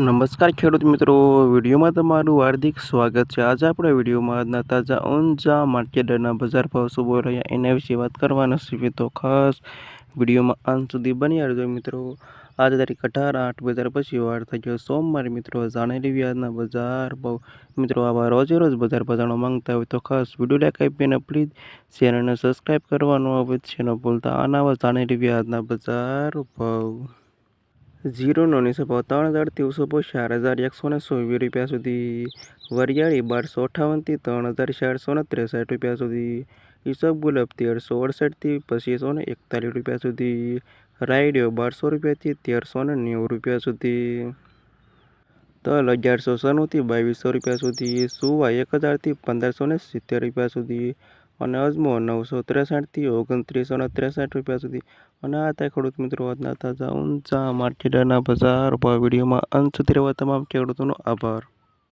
નમસ્કાર ખેડૂત મિત્રો, વિડીયોમાં તમારું હાર્દિક સ્વાગત છે. આજે આપણે વિડીયોમાં આજના તાજા ઊંઝા માર્કેટના બજાર ભાવ શું બોલ રહ્યા, એના વિશે વાત કરવાના છીએ. તો ખાસ વિડીયોમાં અંત સુધી બની રહેજો મિત્રો. આજે તારીખ અઢાર આઠ બજાર પછી વાર થઈ ગયો સોમવારે મિત્રો. જાણી લેવી આજના બજાર ભાવ. મિત્રો, આવા રોજે રોજ બજાર બજારનો માંગતા હોય તો ખાસ વીડિયો લાઈક આપીને પ્લીઝ ચેનલને સબસ્ક્રાઈબ કરવાનું આવે છે, ન ભૂલતા. આના જાણી લેવી આજના બજાર ભાવ. જીરોનો ભાવ ત્રણ હજારથી ત્રણસો ચાર હજાર એકસો ને ચોવીસ રૂપિયા સુધી. વરિયાળી બારસો અઠ્ઠાવનથી ત્રણ હજાર ચારસો ને ત્રેસઠ રૂપિયા સુધી. ઈસબ ગુલાબ તેરસો અડસઠથી પચીસો ને એકતાલીસ રૂપિયા સુધી. રાયડિયો બારસો રૂપિયાથી તેરસો ને નેવું રૂપિયા સુધી. તલ અગિયારસો સનુંથી બાવીસો રૂપિયા સુધી. સુવા એક હજારથી પંદરસો ને સિત્તેર રૂપિયા સુધી. અને અજમો નવસો ત્રેસઠથી ઓગણત્રીસો ને ત્રેસઠ રૂપિયા સુધી. અને આ હતા ખેડૂત મિત્રો આજના તાજા ઊંચા માર્કેટના બજાર ભાવ વિડીયોમાં. અંત સુધી રહેવા તમામ ખેડૂતોનો આભાર.